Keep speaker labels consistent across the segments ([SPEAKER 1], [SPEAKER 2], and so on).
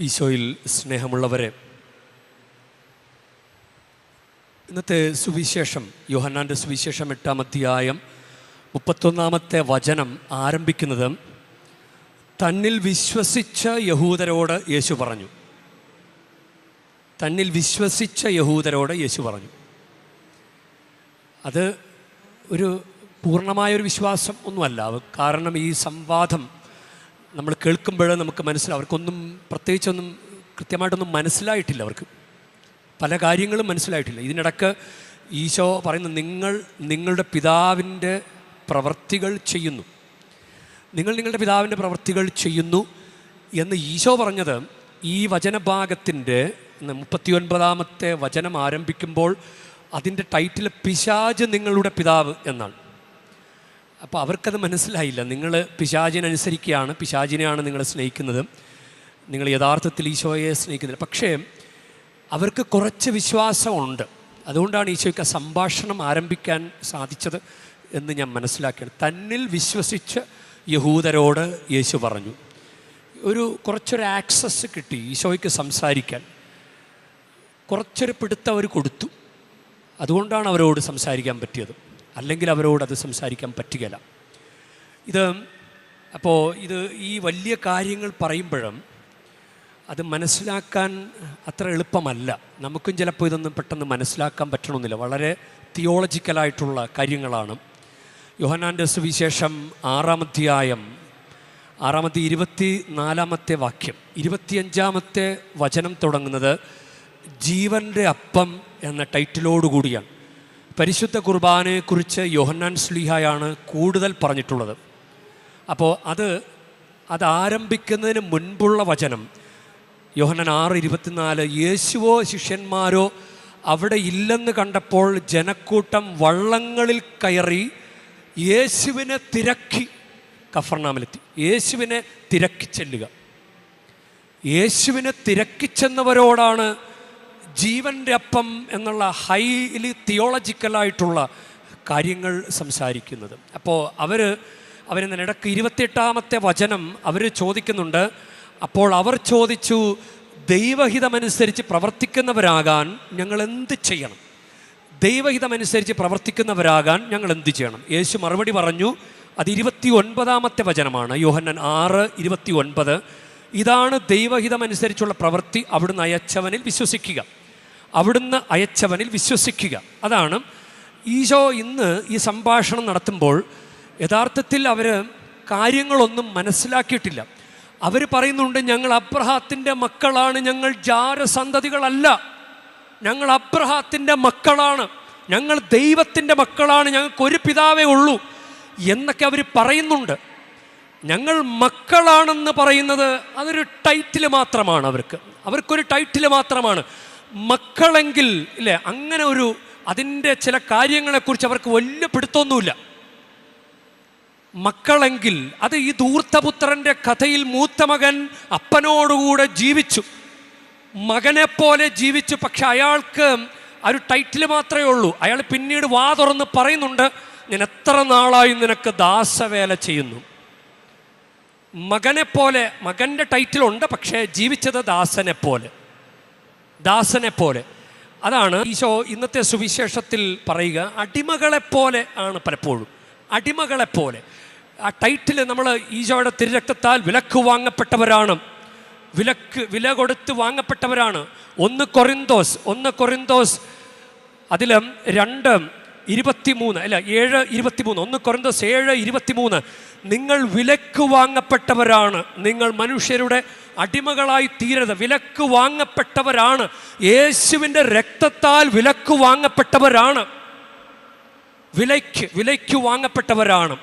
[SPEAKER 1] ഈശോയിൽ സ്നേഹമുള്ളവരെ ഇന്നത്തെ സുവിശേഷം യോഹന്നാന്റെ സുവിശേഷം എട്ടാം അധ്യായം മുപ്പത്തൊന്നാമത്തെ വചനം ആരംഭിക്കുന്നത് തന്നിൽ വിശ്വസിച്ച യഹൂദരോട് യേശു പറഞ്ഞു. തന്നിൽ വിശ്വസിച്ച യഹൂദരോട് യേശു പറഞ്ഞു. അത് ഒരു പൂർണമായൊരു വിശ്വാസം ഒന്നുമല്ല. കാരണം ഈ സംവാദം നമ്മൾ കേൾക്കുമ്പോഴേ നമുക്ക് മനസ്സിലാവും. അവർക്കൊന്നും പ്രത്യേകിച്ചൊന്നും കൃത്യമായിട്ടൊന്നും മനസ്സിലായിട്ടില്ല അവർക്ക്. പല കാര്യങ്ങളും മനസ്സിലായിട്ടില്ല. ഇതിനിടക്ക് ഈശോ പറയുന്നു നിങ്ങൾ നിങ്ങളുടെ പിതാവിന്റെ പ്രവർത്തികൾ ചെയ്യുന്നു. നിങ്ങൾ നിങ്ങളുടെ പിതാവിന്റെ പ്രവർത്തികൾ ചെയ്യുന്നു. എന്ന് ഈശോ പറഞ്ഞത് ഈ വചനഭാഗത്തിന്റെ മുപ്പത്തിയൊൻപതാമത്തെ വചനം ആരംഭിക്കുമ്പോൾ അതിന്റെ ടൈറ്റിൽ പിശാജ് നിങ്ങളുടെ പിതാവ് എന്നാണ്. അപ്പോൾ അവർക്കത് മനസ്സിലായില്ല. നിങ്ങൾ പിശാചിനനുസരിക്കുകയാണ് പിശാചിനെയാണ് നിങ്ങൾ സ്നേഹിക്കുന്നത്. നിങ്ങൾ യഥാർത്ഥത്തിൽ ഈശോയെ സ്നേഹിക്കുന്നില്ല. പക്ഷേ അവർക്ക് കുറച്ച് വിശ്വാസമുണ്ട്. അതുകൊണ്ടാണ് ഈശോയ്ക്ക് ആ സംഭാഷണം ആരംഭിക്കാൻ സാധിച്ചത് എന്ന് ഞാൻ മനസ്സിലാക്കിയാണ് തന്നിൽ വിശ്വസിച്ച് യഹൂദരോട് യേശു പറഞ്ഞു ഒരു കുറച്ചൊരു ആക്സസ് കിട്ടി ഈശോയ്ക്ക് സംസാരിക്കാൻ. കുറച്ചൊരു പിടുത്തം അവർ കൊടുത്തു. അതുകൊണ്ടാണ് അവരോട് സംസാരിക്കാൻ പറ്റിയത്. അല്ലെങ്കിൽ അവരോട് അത് സംസാരിക്കാൻ പറ്റുകയില്ല. ഇത് അപ്പോൾ ഇത് ഈ വലിയ കാര്യങ്ങൾ പറയുമ്പോഴും അത് മനസ്സിലാക്കാൻ അത്ര എളുപ്പമല്ല. നമുക്കും ചിലപ്പോൾ ഇതൊന്നും പെട്ടെന്ന് മനസ്സിലാക്കാൻ പറ്റണമെന്നില്ല വളരെ തിയോളജിക്കലായിട്ടുള്ള കാര്യങ്ങളാണ്. യോഹനാന്റെ സുവിശേഷം ആറാമധ്യായം ആറാമത്തെ ഇരുപത്തി നാലാമത്തെ വാക്യം ഇരുപത്തിയഞ്ചാമത്തെ വചനം തുടങ്ങുന്നത് ജീവന്റെ അപ്പം എന്ന ടൈറ്റിലോടുകൂടിയാണ്. പരിശുദ്ധ കുർബാനയെക്കുറിച്ച് യോഹന്നാൻ സ്ലീഹായാണ് കൂടുതൽ പറഞ്ഞിട്ടുള്ളത്. അപ്പോൾ അത് അത് ആരംഭിക്കുന്നതിന് മുൻപുള്ള വചനം. യോഹന്നാൻ ആറ് ഇരുപത്തിനാല് യേശുവോ ശിഷ്യന്മാരോ അവിടെ ഇല്ലെന്ന് കണ്ടപ്പോൾ ജനക്കൂട്ടം വള്ളങ്ങളിൽ കയറി യേശുവിനെ തിരക്കി കഫർണാമിലെത്തി യേശുവിനെ തിരക്കി ചെല്ലുക. യേശുവിനെ തിരക്കിച്ചെന്നവരോടാണ് ജീവന്റെ അപ്പം എന്നുള്ള ഹൈലി തിയോളജിക്കലായിട്ടുള്ള കാര്യങ്ങൾ സംസാരിക്കുന്നത്. അപ്പോൾ അവർ അവരിന്നിടക്ക് ഇരുപത്തിയെട്ടാമത്തെ വചനം അവർ ചോദിക്കുന്നുണ്ട്. അപ്പോൾ അവർ ചോദിച്ചു ദൈവഹിതമനുസരിച്ച് പ്രവർത്തിക്കുന്നവരാകാൻ ഞങ്ങൾ എന്ത് ചെയ്യണം? ദൈവഹിതമനുസരിച്ച് പ്രവർത്തിക്കുന്നവരാകാൻ ഞങ്ങൾ എന്ത് ചെയ്യണം? യേശു മറുപടി പറഞ്ഞു അത് ഇരുപത്തി ഒൻപതാമത്തെ വചനമാണ്. യോഹന്നൻ ആറ് ഇരുപത്തി ഒൻപത് ഇതാണ് ദൈവഹിതമനുസരിച്ചുള്ള പ്രവൃത്തി അവിടുന്ന് അയച്ചവനിൽ വിശ്വസിക്കുക. അവിടുന്ന് അയച്ചവനിൽ വിശ്വസിക്കുക. അതാണ് ഈശോ ഇന്ന് ഈ സംഭാഷണം നടത്തുമ്പോൾ യഥാർത്ഥത്തിൽ അവർ കാര്യങ്ങളൊന്നും മനസ്സിലാക്കിയിട്ടില്ല. അവർ പറയുന്നുണ്ട് ഞങ്ങൾ അബ്രഹാത്തിന്റെ മക്കളാണ് ഞങ്ങൾ ജാരസന്തതികളല്ല. ഞങ്ങൾ അബ്രഹാത്തിന്റെ മക്കളാണ് ഞങ്ങൾ ദൈവത്തിന്റെ മക്കളാണ് ഞങ്ങൾക്ക് ഒരു പിതാവേ ഉള്ളൂ. എന്നൊക്കെ അവർ പറയുന്നുണ്ട്. ഞങ്ങൾ മക്കളാണെന്ന് പറയുന്നത് അതൊരു ടൈറ്റിൽ മാത്രമാണ് അവർക്ക്. അവർക്കൊരു ടൈറ്റിൽ മാത്രമാണ്. മക്കളെങ്കിൽ ഇല്ലേ അങ്ങനെ ഒരു അതിന്റെ ചില കാര്യങ്ങളെക്കുറിച്ച് അവർക്ക് വലിയ പിടുത്തമൊന്നുമില്ല. മക്കളെങ്കിൽ അത് ഈ ധൂർത്തപുത്രന്റെ കഥയിൽ മൂത്ത മകൻ അപ്പനോടുകൂടെ ജീവിച്ചു. മകനെപ്പോലെ പോലെ ജീവിച്ചു പക്ഷെ അയാൾക്ക് ആ ഒരു ടൈറ്റിൽ മാത്രമേ ഉള്ളൂ. അയാൾ പിന്നീട് വാ തുറന്ന് പറയുന്നുണ്ട് ഞാൻ എത്ര നാളായി നിനക്ക് ദാസവേല ചെയ്യുന്നു? മകനെപ്പോലെ പോലെ മകന്റെ ടൈറ്റിലുണ്ട് പക്ഷേ ജീവിച്ചത് ദാസനെപ്പോലെ. പോലെ ദാസനെ പോലെ അതാണ് ഈശോ ഇന്നത്തെ സുവിശേഷത്തിൽ പറയുക അടിമകളെപ്പോലെ ആണ് പലപ്പോഴും. അടിമകളെപ്പോലെ. ആ ടൈറ്റിൽ നമ്മൾ ഈശോയുടെ തിരുരക്തത്താൽ വിലക്ക് വാങ്ങപ്പെട്ടവരാണ്. വിലക്ക് വില കൊടുത്ത് വാങ്ങപ്പെട്ടവരാണ്. ഒന്ന് കൊറിന്തോസ് ഒന്ന് കൊറിന്തോസ് അതിലും രണ്ട് ഇരുപത്തിമൂന്ന് അല്ല ഏഴ് ഇരുപത്തിമൂന്ന് ഒന്ന് കൊറിന്തോസ് ഏഴ് ഇരുപത്തിമൂന്ന്. നിങ്ങൾ വിലക്ക് വാങ്ങപ്പെട്ടവരാണ്. നിങ്ങൾ മനുഷ്യരുടെ അടിമകളായി തീരരുത്. വിലക്ക് വാങ്ങപ്പെട്ടവരാണ്. യേശുവിന്റെ രക്തത്താൽ വിലക്ക് വാങ്ങപ്പെട്ടവരാണ്. വിലയ്ക്ക് വിലയ്ക്ക് വാങ്ങപ്പെട്ടവരാണ്.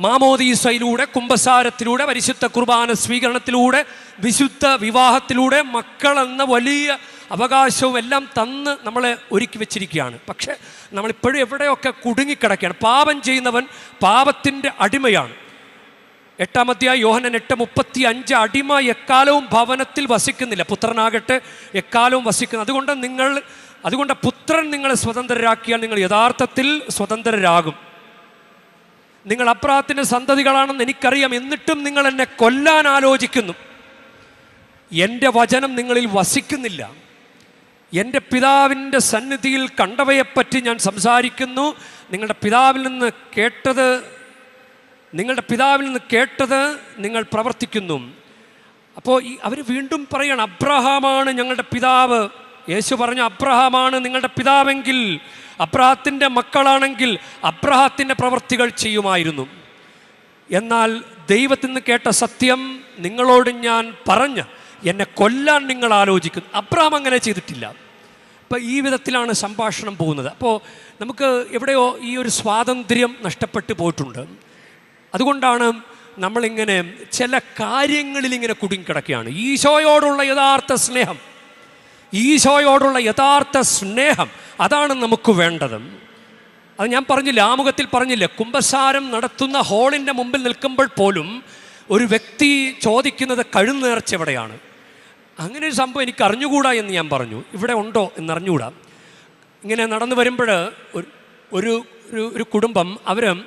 [SPEAKER 1] മാമോദീസയിലൂടെ കുംഭസാരത്തിലൂടെ പരിശുദ്ധ കുർബാന സ്വീകരണത്തിലൂടെ വിശുദ്ധ വിവാഹത്തിലൂടെ മക്കളെന്ന വലിയ അവകാശവും എല്ലാം തന്ന് നമ്മളെ ഒരുക്കി വെച്ചിരിക്കുകയാണ്. പക്ഷേ നമ്മളിപ്പോഴും എവിടെയൊക്കെ കുടുങ്ങിക്കിടക്കുകയാണ്. പാപം ചെയ്യുന്നവൻ പാപത്തിന്റെ അടിമയാണ്. എട്ടാം അധ്യായ യോഹനൻ എട്ട് മുപ്പത്തി അഞ്ച് അടിമ എക്കാലവും ഭവനത്തിൽ വസിക്കുന്നില്ല. പുത്രനാകട്ടെ എക്കാലവും വസിക്കുന്നു. അതുകൊണ്ട് നിങ്ങൾ അതുകൊണ്ട് പുത്രൻ നിങ്ങളെ സ്വതന്ത്രരാക്കിയാൽ നിങ്ങൾ യഥാർത്ഥത്തിൽ സ്വതന്ത്രരാകും. നിങ്ങൾ അപ്രാത്തിന്റെ സന്തതികളാണെന്ന് എനിക്കറിയാം. എന്നിട്ടും നിങ്ങൾ എന്നെ കൊല്ലാൻ ആലോചിക്കുന്നു. എന്റെ വചനം നിങ്ങളിൽ വസിക്കുന്നില്ല. എന്റെ പിതാവിന്റെ സന്നിധിയിൽ കണ്ടവയെപ്പറ്റി ഞാൻ സംസാരിക്കുന്നു. നിങ്ങളുടെ പിതാവിൽ നിന്ന് കേട്ടത് നിങ്ങളുടെ പിതാവിൽ നിന്ന് കേട്ടത് നിങ്ങൾ പ്രവർത്തിക്കുന്നു. അപ്പോൾ ഈ അവർ വീണ്ടും പറയണം അബ്രഹാമാണ് ഞങ്ങളുടെ പിതാവ്. യേശു പറഞ്ഞു അബ്രഹാമാണ് നിങ്ങളുടെ പിതാവെങ്കിൽ അബ്രഹത്തിന്റെ മക്കളാണെങ്കിൽ അബ്രഹത്തിന്റെ പ്രവർത്തികൾ ചെയ്യുമായിരുന്നു. എന്നാൽ ദൈവത്തിൽ നിന്ന് കേട്ട സത്യം നിങ്ങളോട് ഞാൻ പറഞ്ഞ് എന്നെ കൊല്ലാൻ നിങ്ങൾ ആലോചിക്കുന്നു. അബ്രഹാം അങ്ങനെ ചെയ്തിട്ടില്ല. അപ്പോൾ ഈ വിധത്തിലാണ് സംഭാഷണം പോകുന്നത്. അപ്പോൾ നമുക്ക് എവിടെയോ ഈ ഒരു സ്വാതന്ത്ര്യം നഷ്ടപ്പെട്ടു പോയിട്ടുണ്ട്. അതുകൊണ്ടാണ് നമ്മളിങ്ങനെ ചില കാര്യങ്ങളിൽ ഇങ്ങനെ കുടുങ്ങിക്കിടക്കുകയാണ്. ഈശോയോടുള്ള യഥാർത്ഥ സ്നേഹം ഈശോയോടുള്ള യഥാർത്ഥ സ്നേഹം അതാണ് നമുക്ക് വേണ്ടത്. അത് ഞാൻ പറഞ്ഞില്ല ആമുഖത്തിൽ പറഞ്ഞില്ല. കുംഭസാരം നടത്തുന്ന ഹോളിന്റെ മുമ്പിൽ നിൽക്കുമ്പോൾ പോലും ഒരു വ്യക്തി ചോദിക്കുന്നത് കഴുന്നേർച്ച എവിടെയാണ്? അങ്ങനെ ഒരു സംഭവം എനിക്ക് അറിഞ്ഞുകൂടാ എന്ന് ഞാൻ പറഞ്ഞു. ഇവിടെ ഉണ്ടോ എന്ന് അറിഞ്ഞുകൂടാ ഇങ്ങനെ നടന്നു വരുമ്പോൾ ഒരു ഒരു ഒരു കുടുംബം അവർ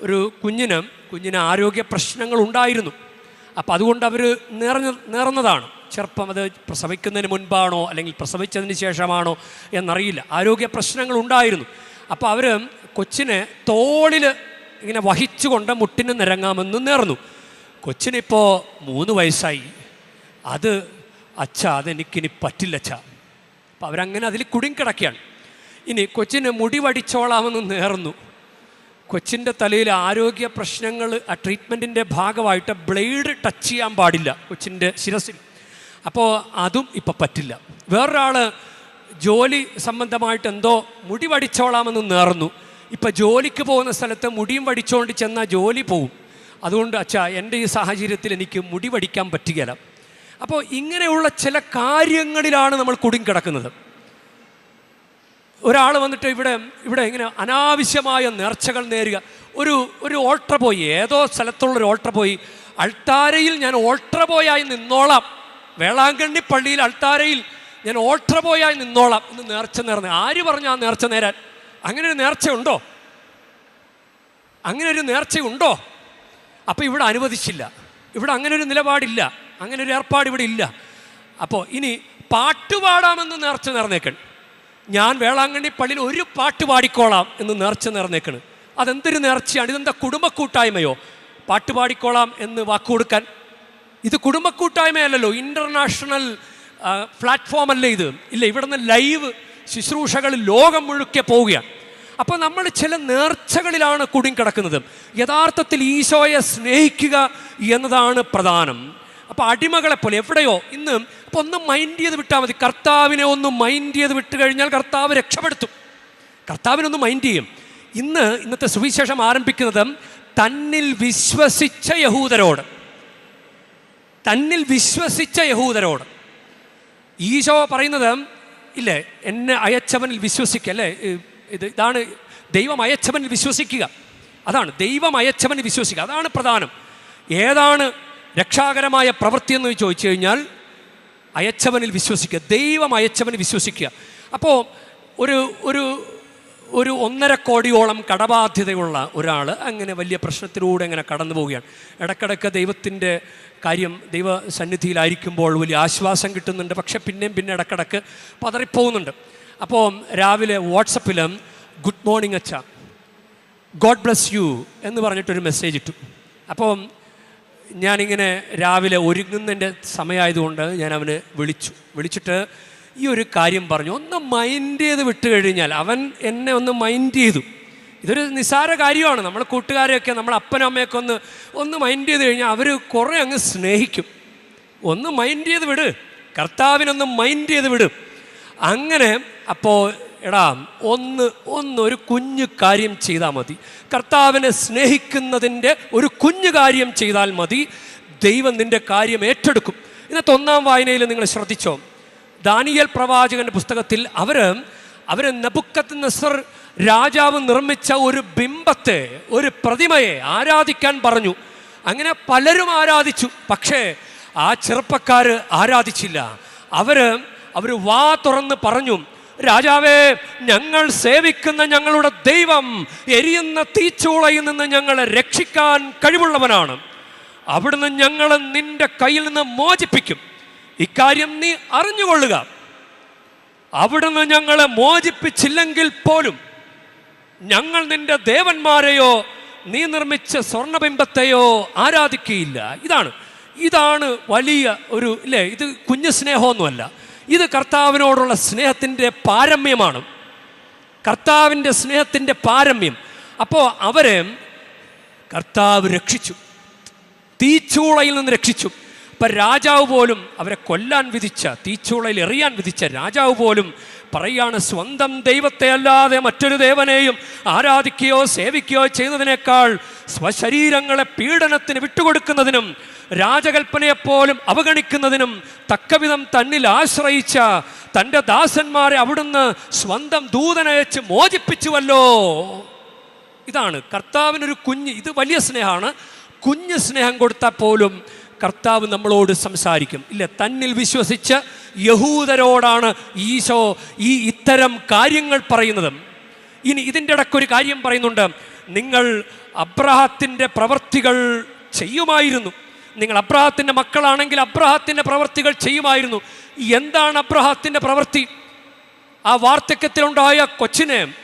[SPEAKER 1] ഒരു കുഞ്ഞിന് കുഞ്ഞിന് ആരോഗ്യ പ്രശ്നങ്ങൾ ഉണ്ടായിരുന്നു അപ്പം അതുകൊണ്ട് അവർ നേർന്ന നേർന്നതാണ് ചെറുപ്പം അത് പ്രസവിക്കുന്നതിന് മുൻപാണോ അല്ലെങ്കിൽ പ്രസവിച്ചതിന് ശേഷമാണോ എന്നറിയില്ല. ആരോഗ്യ പ്രശ്നങ്ങൾ ഉണ്ടായിരുന്നു അപ്പോൾ അവർ കൊച്ചിനെ തോളിൽ ഇങ്ങനെ വഹിച്ചുകൊണ്ട് മുട്ടിന് നിരങ്ങാമെന്ന് നേർന്നു. കൊച്ചിനിപ്പോൾ മൂന്ന് വയസ്സായി. അത് അച്ഛ അതെനിക്കിനി പറ്റില്ല അച്ഛ. അപ്പം അവരങ്ങനെ അതിൽ കുടുങ്ങിക്കിടക്കുകയാണ് ഇനി കൊച്ചിന് മുടി വടിച്ചോളാമെന്ന് നേർന്നു. കൊച്ചിന്റെ തലയിൽ ആരോഗ്യ പ്രശ്നങ്ങൾ ആ ട്രീറ്റ്മെന്റിന്റെ ഭാഗമായിട്ട് ബ്ലേഡ് ടച്ച് ചെയ്യാൻ പാടില്ല കൊച്ചിന്റെ ശിരസിൽ അപ്പോൾ അതും ഇപ്പം പറ്റില്ല. വേറൊരാൾ ജോലി സംബന്ധമായിട്ട് എന്തോ മുടി വടിച്ചോളാമെന്ന് നേർന്നു. ഇപ്പം ജോലിക്ക് പോകുന്ന സ്ഥലത്ത് മുടിയും വടിച്ചുകൊണ്ട് ചെന്നാൽ ജോലി പോവും. അതുകൊണ്ട് അച്ഛാ എന്റെ ഈ സാഹചര്യത്തിൽ എനിക്ക് മുടി വടിക്കാൻ പറ്റുകയില്ല അപ്പോൾ ഇങ്ങനെയുള്ള ചില കാര്യങ്ങളിലാണ് നമ്മൾ കുടുങ്ങിക്കിടക്കുന്നത് ഒരാൾ വന്നിട്ട് ഇവിടെ ഇവിടെ ഇങ്ങനെ അനാവശ്യമായ നേർച്ചകൾ നേരുക. ഒരു ഒരു ഓൾട്ടർ പോയി ഏതോ സ്ഥലത്തുള്ളൊരു ഓൾട്ടർ പോയി. അൾത്താരയിൽ ഞാൻ ഓൾട്ടർ പോയായി നിന്നോളാം. വേളാങ്കണ്ണി പള്ളിയിൽ അൾത്താരയിൽ ഞാൻ ഓൾട്ടർ പോയായി നിന്നോളാം. എന്ന് നേർച്ച നേർന്ന്. ആര് പറഞ്ഞു ആ നേർച്ച നേരാൻ? അങ്ങനെ ഒരു നേർച്ചയുണ്ടോ? അങ്ങനെ ഒരു നേർച്ചയുണ്ടോ? അപ്പോൾ ഇവിടെ അനുവദിച്ചില്ല. ഇവിടെ അങ്ങനെ ഒരു നിലപാടില്ല. അങ്ങനെ ഒരു ഏർപ്പാട് ഇവിടെ ഇല്ല. അപ്പോൾ ഇനി പാട്ട് പാടാമെന്ന് നേർച്ച നേർന്നേക്കണം. ഞാൻ വേളാങ്കണ്ണി പള്ളിയിൽ ഒരു പാട്ട് പാടിക്കോളാം എന്ന് നേർച്ച നേർന്നേക്കണ്. അതെന്തൊരു നേർച്ചയാണ്? ഇതെന്താ കുടുംബ കൂട്ടായ്മയോ പാട്ട് പാടിക്കോളാം എന്ന് വാക്ക് കൊടുക്കാൻ. ഇത് കുടുംബ ഇന്റർനാഷണൽ പ്ലാറ്റ്ഫോം അല്ലേ ഇത്. ഇല്ല ഇവിടുന്ന് ലൈവ് ശുശ്രൂഷകൾ ലോകം മുഴുക്കെ പോവുകയാണ്. അപ്പോൾ നമ്മൾ ചില നേർച്ചകളിലാണ് കുടുങ്ങിക്കിടക്കുന്നത് യഥാർത്ഥത്തിൽ ഈശോയെ സ്നേഹിക്കുക എന്നതാണ് പ്രധാനം. അപ്പോൾ അടിമകളെ പോലെ എവിടെയോ ഇന്ന് അപ്പോൾ ഒന്ന് മൈൻഡ് ചെയ്ത് വിട്ടാൽ മതി. കർത്താവിനെ ഒന്ന് മൈൻഡ് ചെയ്ത് വിട്ട് കഴിഞ്ഞാൽ കർത്താവ് രക്ഷപ്പെടുത്തും. കർത്താവിനൊന്ന് മൈൻഡ് ചെയ്യും. ഇന്ന് ഇന്നത്തെ സുവിശേഷം ആരംഭിക്കുന്നത് തന്നിൽ വിശ്വസിച്ച യഹൂദരോട്. തന്നിൽ വിശ്വസിച്ച യഹൂദരോട്. ഈശോ പറയുന്നത് ഇല്ലേ എന്നെ അയച്ചവനിൽ വിശ്വസിക്കുക അല്ലേ ഇത് ഇതാണ് ദൈവം അയച്ചവനിൽ വിശ്വസിക്കുക. അതാണ് ദൈവം അയച്ചവനിൽ വിശ്വസിക്കുക. അതാണ് പ്രധാനം. ഏതാണ് രക്ഷാകരമായ പ്രവൃത്തി എന്ന് ചോദിച്ചു കഴിഞ്ഞാൽ അയച്ചവനിൽ വിശ്വസിക്കുക. ദൈവം അയച്ചവനിൽ വിശ്വസിക്കുക. അപ്പോൾ ഒരു ഒരു ഒരു ഒന്നര കോടിയോളം കടബാധ്യതയുള്ള ഒരാൾ അങ്ങനെ വലിയ പ്രശ്നത്തിലൂടെ അങ്ങനെ കടന്നു പോവുകയാണ്. ഇടക്കിടക്ക് ദൈവത്തിന്റെ കാര്യം ദൈവ സന്നിധിയിലായിരിക്കുമ്പോൾ വലിയ ആശ്വാസം കിട്ടുന്നുണ്ട്. പക്ഷേ പിന്നെയും പിന്നെ ഇടക്കിടക്ക് പതറിപ്പോകുന്നുണ്ട് അപ്പോൾ രാവിലെ വാട്സപ്പിലും ഗുഡ് മോർണിംഗ് അച്ഛ. ഗോഡ് ബ്ലസ് യു എന്ന് പറഞ്ഞിട്ടൊരു മെസ്സേജ് ഇട്ടു. അപ്പോൾ ഞാനിങ്ങനെ രാവിലെ ഒരുങ്ങുന്നതിന്റെ സമയമായതുകൊണ്ട് ഞാൻ അവന് വിളിച്ചു. വിളിച്ചിട്ട് ഈ ഒരു കാര്യം പറഞ്ഞു. ഒന്ന് മൈൻഡ് ചെയ്ത് വിട്ട് കഴിഞ്ഞാൽ അവൻ എന്നെ ഒന്ന് മൈൻഡ് ചെയ്തു. ഇതൊരു നിസ്സാര കാര്യമാണ്. നമ്മൾ കൂട്ടുകാരെയൊക്കെ നമ്മൾ അപ്പനും അമ്മയൊക്കെ ഒന്ന് ഒന്ന് മൈൻഡ് ചെയ്ത് കഴിഞ്ഞാൽ അവർ കുറേ അങ്ങ് സ്നേഹിക്കും. ഒന്ന് മൈൻഡ് ചെയ്ത് വിട്. കർത്താവിനൊന്ന് മൈൻഡ് ചെയ്ത് വിടും. അങ്ങനെ അപ്പോൾ എടാ ഒന്ന് ഒന്ന് ഒരു കുഞ്ഞു കാര്യം ചെയ്താൽ മതി. കർത്താവിനെ സ്നേഹിക്കുന്നതിന്റെ ഒരു കുഞ്ഞു കാര്യം ചെയ്താൽ മതി. ദൈവം നിന്റെ കാര്യം ഏറ്റെടുക്കും. ഇന്നത്തെ ഒന്നാം വായനയിൽ നിങ്ങൾ ശ്രദ്ധിച്ചോ? ദാനിയൽ പ്രവാചകന്റെ പുസ്തകത്തിൽ അവർ അവർ നബുക്കത്ത് നസർ രാജാവ് നിർമ്മിച്ച ഒരു ബിംബത്തെ ഒരു പ്രതിമയെ ആരാധിക്കാൻ പറഞ്ഞു. അങ്ങനെ പലരും ആരാധിച്ചു. പക്ഷേ ആ ചെറുപ്പക്കാർ ആരാധിച്ചില്ല. അവർ അവർ വാ തുറന്ന് പറഞ്ഞു. രാജാവേ ഞങ്ങൾ സേവിക്കുന്ന ഞങ്ങളുടെ ദൈവം എരിയുന്ന തീച്ചൂളയിൽ നിന്ന് ഞങ്ങളെ രക്ഷിക്കാൻ കഴിവുള്ളവനാണ്. അവിടുന്ന് ഞങ്ങളെ നിന്റെ കയ്യിൽ നിന്ന് മോചിപ്പിക്കും. ഇക്കാര്യം നീ അറിഞ്ഞുകൊള്ളുക. അവിടുന്ന് ഞങ്ങളെ മോചിപ്പിച്ചില്ലെങ്കിൽ പോലും ഞങ്ങൾ നിന്റെ ദേവന്മാരെയോ നീ നിർമ്മിച്ച സ്വർണബിംബത്തെയോ ആരാധിക്കുകയില്ല ഇതാണ് ഇതാണ് വലിയ ഒരു ഇല്ലേ ഇത് കുഞ്ഞു സ്നേഹമൊന്നുമല്ല. ഇത് കർത്താവിനോടുള്ള സ്നേഹത്തിന്റെ പാരമ്യമാണ്. കർത്താവിന്റെ സ്നേഹത്തിന്റെ പാരമ്യം. അപ്പോൾ അവരെ കർത്താവ് രക്ഷിച്ചു. തീച്ചൂളയിൽ നിന്ന് രക്ഷിച്ചു. ഇപ്പം രാജാവ് പോലും അവരെ കൊല്ലാൻ വിധിച്ച തീച്ചൂളയിൽ എറിയാൻ വിധിച്ച രാജാവ് പോലും പറയാണ് സ്വന്തം ദൈവത്തെ അല്ലാതെ മറ്റൊരു ദേവനെയും ആരാധിക്കുകയോ സേവിക്കുകയോ ചെയ്യുന്നതിനേക്കാൾ സ്വശരീരങ്ങളെ പീഡനത്തിന് വിട്ടുകൊടുക്കുന്നതിനും രാജകൽപ്പനയെപ്പോലും അവഗണിക്കുന്നതിനും തക്കവിധം തന്നിൽ ആശ്രയിച്ച തന്റെ ദാസന്മാരെ അവിടുന്ന് സ്വന്തം ദൂതനയച്ച് മോചിപ്പിച്ചുവല്ലോ. ഇതാണ് കർത്താവിനൊരു കുഞ്ഞ് ഇത് വലിയ സ്നേഹമാണ്. കുഞ്ഞ് സ്നേഹം കൊടുത്താൽ പോലും കർത്താവ് നമ്മളോട് സംസാരിക്കും. ഇല്ല തന്നിൽ വിശ്വസിച്ച് യഹൂദരോടാണ് ഈശോ ഈ ഇത്തരം കാര്യങ്ങൾ പറയുന്നത്. ഇനി ഇതിന്റെ ഇടയ്ക്കൊരു കാര്യം പറയുന്നുണ്ട്. നിങ്ങൾ അബ്രഹത്തിന്റെ പ്രവർത്തികൾ ചെയ്യുമായിരുന്നു. നിങ്ങൾ അബ്രഹത്തിന്റെ മക്കളാണെങ്കിൽ അബ്രഹത്തിന്റെ പ്രവൃത്തികൾ ചെയ്യുമായിരുന്നു. എന്താണ് അബ്രഹത്തിന്റെ പ്രവൃത്തി? ആ വാർദ്ധക്യത്തിലുണ്ടായ കൊച്ചിനെ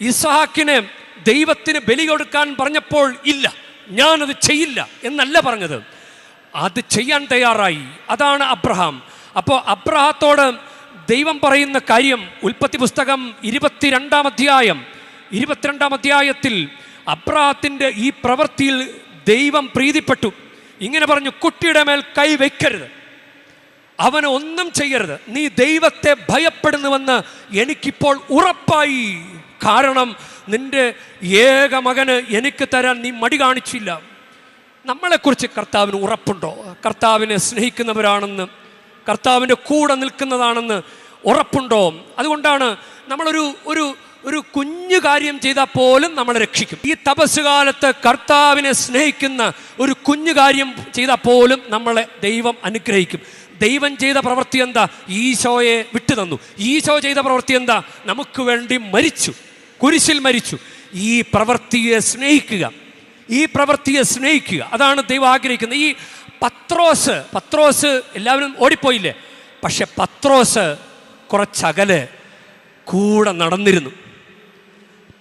[SPEAKER 1] ഇസഹാക്കിനെ ദൈവത്തിന് ബലി കൊടുക്കാൻ പറഞ്ഞപ്പോൾ ഇല്ല ഞാനത് ചെയ്യില്ല എന്നല്ല പറഞ്ഞത്. അത് ചെയ്യാൻ തയ്യാറായി. അതാണ് അബ്രഹാം. അപ്പോൾ അബ്രഹത്തോട് ദൈവം പറയുന്ന കാര്യം ഉൽപ്പത്തി പുസ്തകം ഇരുപത്തിരണ്ടാം അധ്യായം ഇരുപത്തിരണ്ടാം അധ്യായത്തിൽ അബ്രഹത്തിന്റെ ഈ പ്രവൃത്തിയിൽ ദൈവം പ്രീതിപ്പെട്ടു. ഇങ്ങനെ പറഞ്ഞു കുട്ടിയുടെ മേൽ കൈ വയ്ക്കരുത് അവന് ഒന്നും ചെയ്യരുത്. നീ ദൈവത്തെ ഭയപ്പെടുന്നുവെന്ന് എനിക്കിപ്പോൾ ഉറപ്പായി. കാരണം നിന്റെ ഏക മകന് എനിക്ക് തരാൻ നീ മടി കാണിച്ചില്ല. നമ്മളെക്കുറിച്ച് കർത്താവിന് ഉറപ്പുണ്ടോ? കർത്താവിനെ സ്നേഹിക്കുന്നവരാണെന്ന് കർത്താവിന്റെ കൂടെ നിൽക്കുന്നതാണെന്ന് ഉറപ്പുണ്ടോ? അതുകൊണ്ടാണ് നമ്മളൊരു ഒരു ഒരു കുഞ്ഞു കാര്യം ചെയ്താൽ പോലും നമ്മളെ രക്ഷിക്കും. ഈ തപസ് കാലത്ത് കർത്താവിനെ സ്നേഹിക്കുന്ന ഒരു കുഞ്ഞു കാര്യം ചെയ്താൽ പോലും നമ്മളെ ദൈവം അനുഗ്രഹിക്കും. ദൈവം ചെയ്ത പ്രവൃത്തി എന്താ? ഈശോയെ വിട്ടു തന്നു ഈശോ ചെയ്ത പ്രവൃത്തി എന്താ? നമുക്ക് വേണ്ടി മരിച്ചു. കുരിശിൽ മരിച്ചു. ഈ പ്രവൃത്തിയെ സ്നേഹിക്കുക. ഈ പ്രവൃത്തിയെ സ്നേഹിക്കുക. അതാണ് ദൈവം ആഗ്രഹിക്കുന്നത് ഈ പത്രോസ് പത്രോസ് എല്ലാവരും ഓടിപ്പോയില്ലേ? പക്ഷെ പത്രോസ് കുറച്ചകലെ കൂടെ നടന്നിരുന്നു.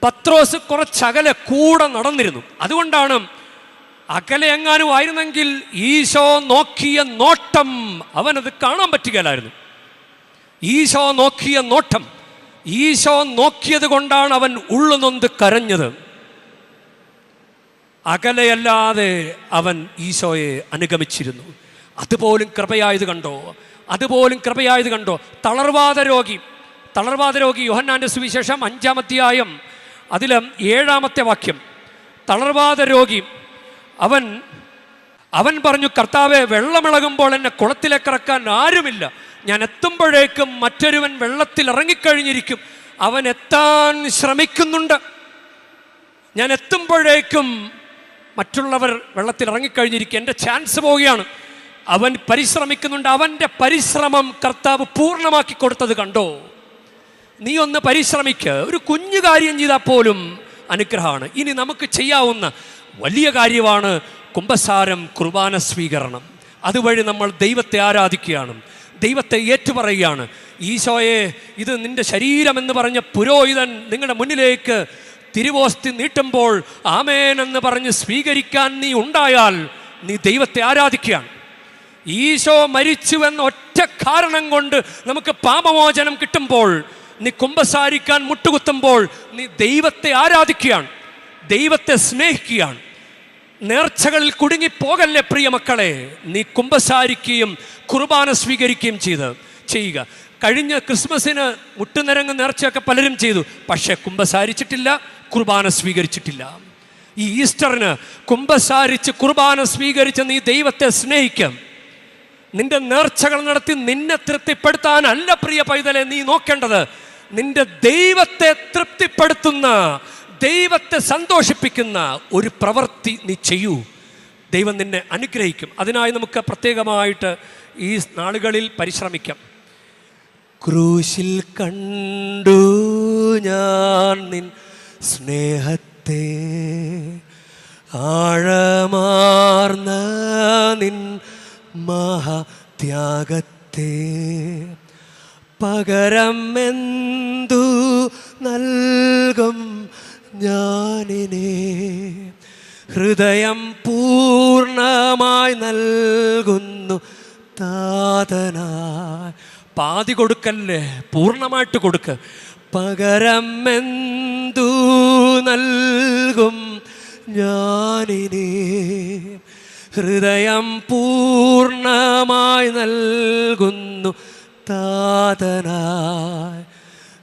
[SPEAKER 1] പത്രോസ് കുറച്ചകലെ കൂടെ നടന്നിരുന്നു. അതുകൊണ്ടാണ് അകലെ എങ്ങാനും ആയിരുന്നെങ്കിൽ ഈശോ നോക്കിയ നോട്ടം അവനത് കാണാൻ പറ്റുകയില്ലായിരുന്നു. ഈശോ നോക്കിയ നോട്ടം ഈശോ നോക്കിയത് കൊണ്ടാണ് അവൻ ഉള്ളുനൊന്ത് കരഞ്ഞത്. അകലെയല്ലാതെ അവൻ ഈശോയെ അനുഗമിച്ചിരുന്നു. അതുപോലും കൃപയായത് കണ്ടോ? അതുപോലും കൃപയായത് കണ്ടോ? തളർവാദ രോഗി തളർവാദ രോഗി യോഹന്നാന്റെ സുവിശേഷം അഞ്ചാമത്തെ അഞ്ചാമധ്യായം അതിൽ ഏഴാമത്തെ വാക്യം തളർവാദ രോഗി അവൻ അവൻ പറഞ്ഞു കർത്താവെ വെള്ളമിളകുമ്പോൾ എന്നെ കുളത്തിലേക്ക് ഇറക്കാൻ ആരുമില്ല. ഞാൻ എത്തുമ്പോഴേക്കും മറ്റൊരുവൻ വെള്ളത്തിൽ ഇറങ്ങിക്കഴിഞ്ഞിരിക്കും. അവൻ എത്താൻ ശ്രമിക്കുന്നുണ്ട്. ഞാൻ എത്തുമ്പോഴേക്കും മറ്റുള്ളവർ വെള്ളത്തിൽ ഇറങ്ങിക്കഴിഞ്ഞിരിക്കും. എന്റെ ചാൻസ് പോവുകയാണ്. അവൻ പരിശ്രമിക്കുന്നുണ്ട്. അവന്റെ പരിശ്രമം കർത്താവ് പൂർണമാക്കി കൊടുത്തത് കണ്ടോ? നീ ഒന്ന് പരിശ്രമിക്ക്. ഒരു കുഞ്ഞു കാര്യം ചെയ്താൽ പോലും അനുഗ്രഹമാണ്. ഇനി നമുക്ക് ചെയ്യാവുന്ന വലിയ കാര്യമാണ് കുംഭസാരം കുർബാന സ്വീകരണം. അതുവഴി നമ്മൾ ദൈവത്തെ ആരാധിക്കുകയാണ്. ദൈവത്തെ ഏറ്റുപറയുകയാണ്. ഈശോയെ ഇത് നിന്റെ ശരീരമെന്ന് പറഞ്ഞ പുരോഹിതൻ നിങ്ങളുടെ മുന്നിലേക്ക് തിരുവോസ്തി നീട്ടുമ്പോൾ ആമേൻ എന്ന് പറഞ്ഞ് സ്വീകരിക്കാൻ നീ ഉണ്ടായാൽ നീ ദൈവത്തെ ആരാധിക്കുകയാണ്. ഈശോ മരിച്ചുവെന്ന ഒറ്റ കാരണം കൊണ്ട് നമുക്ക് പാപമോചനം കിട്ടുമ്പോൾ നീ കുമ്പസാരിക്കാൻ മുട്ടുകുത്തുമ്പോൾ നീ ദൈവത്തെ ആരാധിക്കുകയാണ് ദൈവത്തെ സ്നേഹിക്കുകയാണ്. നേർച്ചകളിൽ കുടുങ്ങിപ്പോകല്ലേ പ്രിയ മക്കളെ? നീ കുമ്പസാരിക്കുകയും കുർബാന സ്വീകരിക്കുകയും ചെയ്ത് ചെയ്യുക. കഴിഞ്ഞ ക്രിസ്മസിന് മുട്ടുനിരങ്ങ് നേർച്ചയൊക്കെ പലരും ചെയ്തു പക്ഷേ കുമ്പസാരിച്ചിട്ടില്ല കുർബാന സ്വീകരിച്ചിട്ടില്ല. ഈ ഈസ്റ്ററിന് കുമ്പസാരിച്ച് കുർബാന സ്വീകരിച്ച് നീ ദൈവത്തെ സ്നേഹിക്കാം. നിന്റെ നേർച്ചകൾ നടത്തി നിന്നെ തൃപ്തിപ്പെടുത്താനല്ല പ്രിയ പൈതലെ നീ നോക്കേണ്ടത് നിന്റെ ദൈവത്തെ തൃപ്തിപ്പെടുത്തുന്ന ദൈവത്തെ സന്തോഷിപ്പിക്കുന്ന ഒരു പ്രവൃത്തി നീ ചെയ്യൂ. ദൈവം നിന്നെ അനുഗ്രഹിക്കും. അതിനായി നമുക്ക് പ്രത്യേകമായിട്ട് ഈ നാളുകളിൽ പരിശ്രമിക്കാം. ക്രൂശിൽ കണ്ടു ഞാൻ നിൻ സ്നേഹത്തെ ആഴമാർന്ന നിൻ മഹാത്യാഗത്തെ
[SPEAKER 2] ത്യാഗത്തെ പകരം എന്തു നൽകും ഞാനിനെ? ഹൃദയം പൂർണമായി നൽകുന്നു താതനായി.
[SPEAKER 1] പാതി കൊടുക്കല്ലേ? പൂർണമായിട്ട് കൊടുക്ക്.
[SPEAKER 2] പകരം എന്തു നൽകും ഞാനിനെ? ഹൃദയം പൂർണമായി നൽകുന്നു താതനായി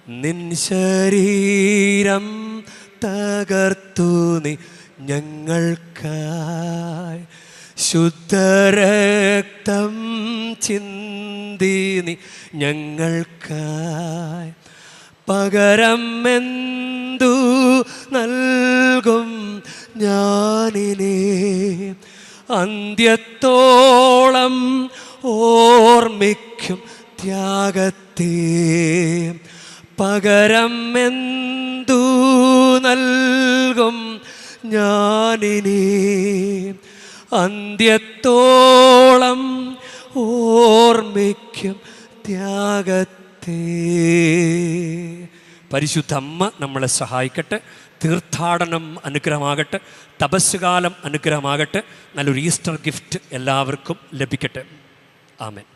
[SPEAKER 2] നിൻ ശരീരം തകർത്തു നീ ഞങ്ങൾക്കായി. ശുദ്ധരക്തം ചിന്തി നീ ഞങ്ങൾക്കായി. പകരം എന്തു നൽകും ഞാനിനെ? അന്ത്യത്തോളം ഓർമ്മിക്കും ത്യാഗത്തെ പകരം എന്തു നൽകും ഞാനിനി? അന്ത്യത്തോളം ഓർമ്മിക്കും ത്യാഗത്തെ.
[SPEAKER 1] പരിശുദ്ധ അമ്മ നമ്മളെ സഹായിക്കട്ടെ തീർത്ഥാടനം അനുഗ്രഹമാകട്ടെ തപസ്സുകാലം അനുഗ്രഹമാകട്ടെ നല്ലൊരു ഈസ്റ്റർ ഗിഫ്റ്റ് എല്ലാവർക്കും ലഭിക്കട്ടെ. ആമേൻ.